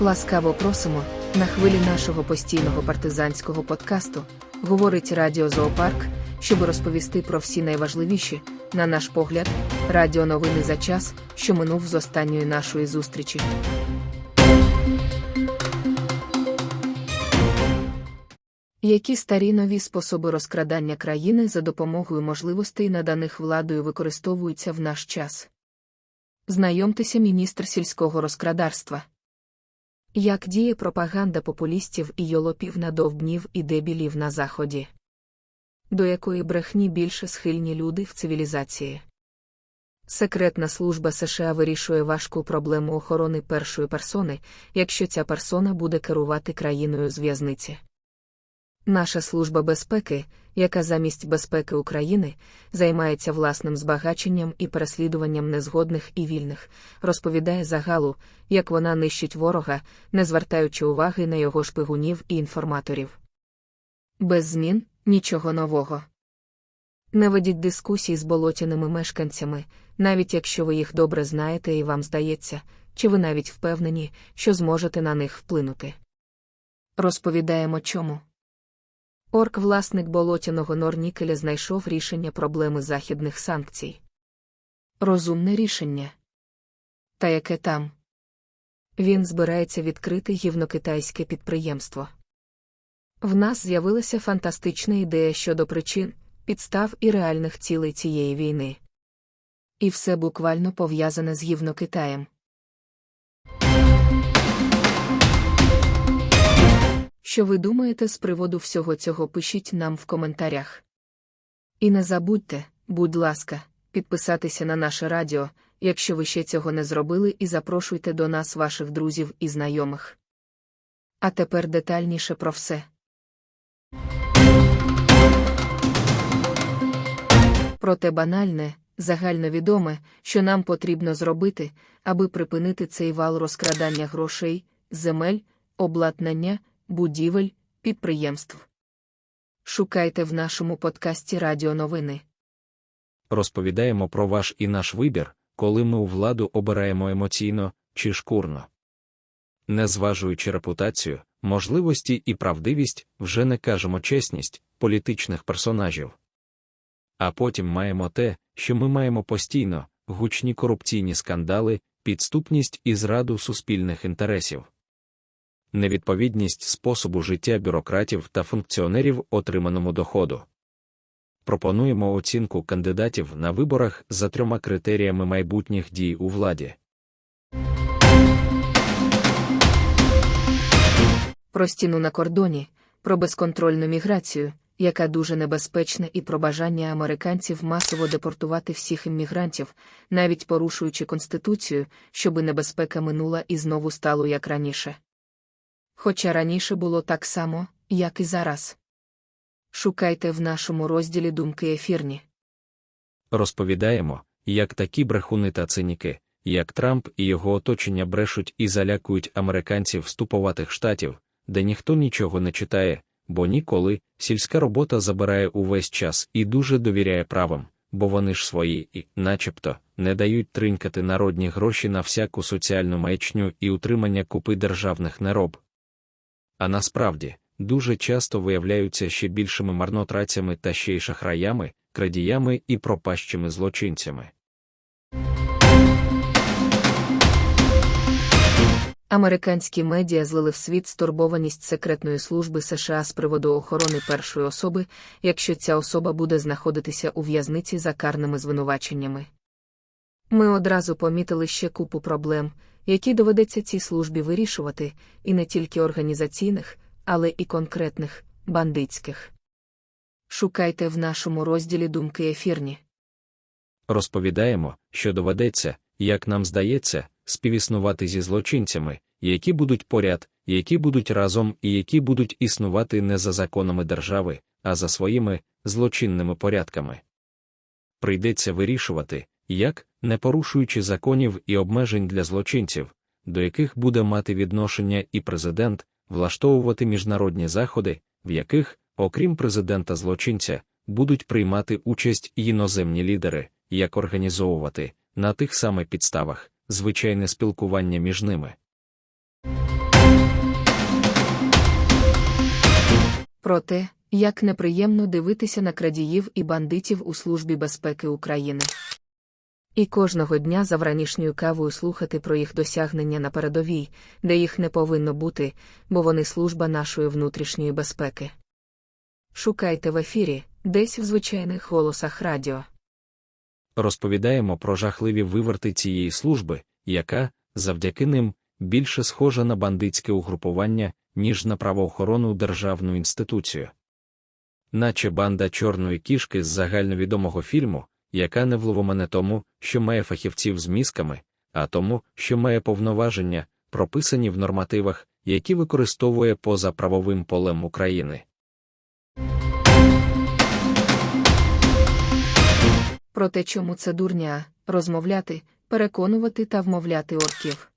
Ласкаво просимо на хвилі нашого постійного партизанського подкасту. Говорить Радіо Зоопарк, щоб розповісти про всі найважливіші, на наш погляд, радіоновини за час, що минув з останньої нашої зустрічі. Які старі нові способи розкрадання країни за допомогою можливостей, наданих владою, використовуються в наш час? Знайомтеся міністр сільського розкрадарства. Як діє пропаганда популістів і йолопів на довбнів і дебілів на заході? До якої брехні більше схильні люди в цивілізації? Секретна служба США вирішує важку проблему охорони першої персони, якщо ця персона буде керувати країною з в'язниці. Наша служба безпеки, яка замість безпеки України займається власним збагаченням і переслідуванням незгодних і вільних, розповідає загалу, як вона нищить ворога, не звертаючи уваги на його шпигунів і інформаторів. Без змін нічого нового. Не ведіть дискусій з болотяними мешканцями, навіть якщо ви їх добре знаєте і вам здається, чи ви навіть впевнені, що зможете на них вплинути. Розповідаємо чому. Орк, власник болотяного Норнікеля, знайшов рішення проблеми західних санкцій. Розумне рішення. Та яке там? Він збирається відкрити гівнокитайське підприємство. В нас з'явилася фантастична ідея щодо причин, підстав і реальних цілей цієї війни. І все буквально пов'язане з гівнокитаєм. Що ви думаєте з приводу всього цього, пишіть нам в коментарях. І не забудьте, будь ласка, підписатися на наше радіо, якщо ви ще цього не зробили, і запрошуйте до нас ваших друзів і знайомих. А тепер детальніше про все. Проте банальне, загальновідоме, що нам потрібно зробити, аби припинити цей вал розкрадання грошей, земель, обладнання, будівель, підприємств. Шукайте в нашому подкасті Радіоновини. Розповідаємо про ваш і наш вибір, коли ми у владу обираємо емоційно чи шкурно. Не зважуючи репутацію, можливості і правдивість, вже не кажемо чесність політичних персонажів. А потім маємо те, що ми маємо постійно гучні корупційні скандали, підступність і зраду суспільних інтересів невідповідність способу життя бюрократів та функціонерів отриманому доходу. Пропонуємо оцінку кандидатів на виборах за трьома критеріями майбутніх дій у владі. Про стіну на кордоні, про безконтрольну міграцію, яка дуже небезпечна, і про бажання американців масово депортувати всіх іммігрантів, навіть порушуючи конституцію, щоби небезпека минула і знову стало як раніше. Хоча раніше було так само, як і зараз. Шукайте в нашому розділі думки ефірні. Розповідаємо, як такі брехуни та циніки, як Трамп і його оточення брешуть і залякують американців вступуватих штатів, де ніхто нічого не читає, бо ніколи сільська робота забирає увесь час і дуже довіряє правам, бо вони ж свої і, начебто, не дають тринькати народні гроші на всяку соціальну маячню і утримання купи державних нероб. А насправді, дуже часто виявляються ще більшими марнотратцями та ще й шахраями, крадіями і пропащими злочинцями. Американські медіа злили в світ стурбованість секретної служби США з приводу охорони першої особи, якщо ця особа буде знаходитися у в'язниці за карними звинуваченнями. Ми одразу помітили ще купу проблем, які доведеться цій службі вирішувати, і не тільки організаційних, але і конкретних, бандитських. Шукайте в нашому розділі думки ефірні. Розповідаємо, що доведеться, як нам здається, співіснувати зі злочинцями, які будуть поряд, які будуть разом і які будуть існувати не за законами держави, а за своїми злочинними порядками. Прийдеться вирішувати, як, не порушуючи законів і обмежень для злочинців, до яких буде мати відношення і президент, влаштовувати міжнародні заходи, в яких, окрім президента злочинця, будуть приймати участь іноземні лідери, як організовувати на тих самих підставах звичайне спілкування між ними. Проте, як неприємно дивитися на крадіїв і бандитів у Службі безпеки України. І кожного дня за вранішньою кавою слухати про їх досягнення на передовій, де їх не повинно бути, бо вони служба нашої внутрішньої безпеки. Шукайте в ефірі, десь в звичайних голосах радіо. Розповідаємо про жахливі виверти цієї служби, яка, завдяки ним, більше схожа на бандитське угрупування, ніж на правоохоронну державну інституцію. Наче банда чорної кішки з загальновідомого фільму, яка не вловомане тому, що має фахівців з мізками, а тому, що має повноваження, прописані в нормативах, які використовує поза правовим полем України. Про те, чому це дурня, розмовляти, переконувати та вмовляти орків.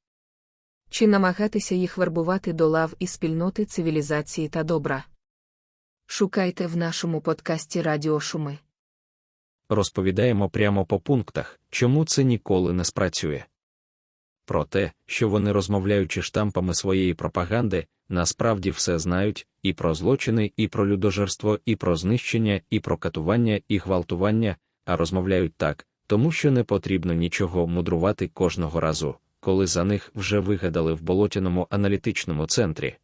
Чи намагатися їх вербувати до лав і спільноти цивілізації та добра. Шукайте в нашому подкасті Радіо Шуми. Розповідаємо прямо по пунктах, чому це ніколи не спрацює. Про те, що вони, розмовляючи штампами своєї пропаганди, насправді все знають і про злочини, і про людожерство, і про знищення, і про катування, і гвалтування, а розмовляють так, тому що не потрібно нічого мудрувати кожного разу, коли за них вже вигадали в болотяному аналітичному центрі.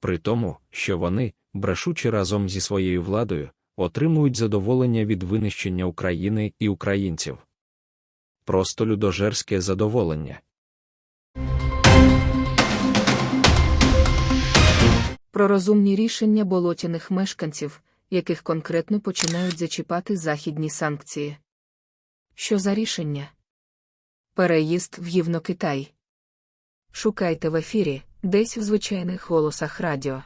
При тому, що вони, брешучи разом зі своєю владою, отримують задоволення від винищення України і українців. Просто людожерське задоволення. Про розумні рішення болотяних мешканців, яких конкретно починають зачіпати західні санкції. Що за рішення? Переїзд в Євнокитай. Шукайте в ефірі, десь в звичайних голосах радіо.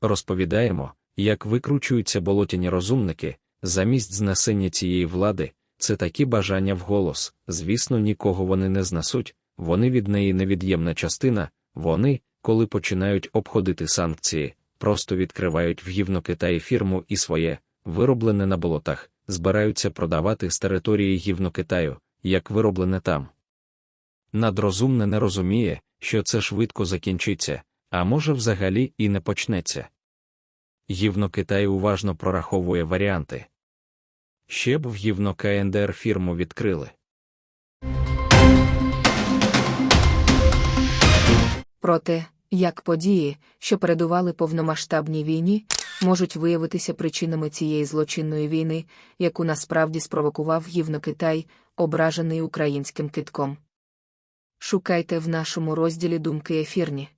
Розповідаємо, як викручуються болотяні розумники, замість знесення цієї влади, це такі бажання вголос, звісно, нікого вони не знесуть, вони від неї невід'ємна частина, вони, коли починають обходити санкції, просто відкривають в Гівнокитаї фірму і своє, вироблене на болотах, збираються продавати з території Гівнокитаю, як вироблене там. Надрозумне не розуміє, що це швидко закінчиться, а може взагалі і не почнеться. Гівно Китай уважно прораховує варіанти. Ще б в Гівно КНДР фірму відкрили. Про те, як події, що передували повномасштабній війні, можуть виявитися причинами цієї злочинної війни, яку насправді спровокував Євнокитай, ображений українським китком. Шукайте в нашому розділі думки ефірні.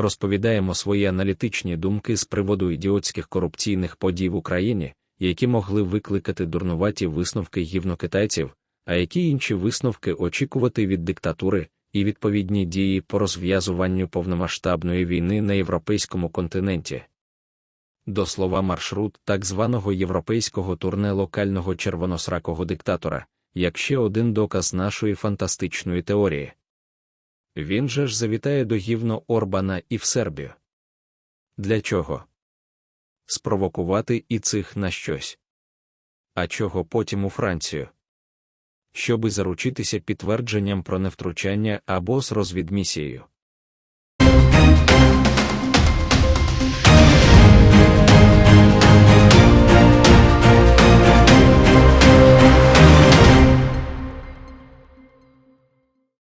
Розповідаємо свої аналітичні думки з приводу ідіотських корупційних подій в Україні, які могли викликати дурнуваті висновки гівнокитайців, а які інші висновки очікувати від диктатури і відповідні дії по розв'язуванню повномасштабної війни на європейському континенті. До слова маршрут так званого європейського турне локального червоносракого диктатора, як ще один доказ нашої фантастичної теорії. Він же ж завітає до гівно Орбана і в Сербію. Для чого? Спровокувати і цих на щось. А чого потім у Францію? Щоби заручитися підтвердженням про невтручання або з розвідмісією.